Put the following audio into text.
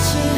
情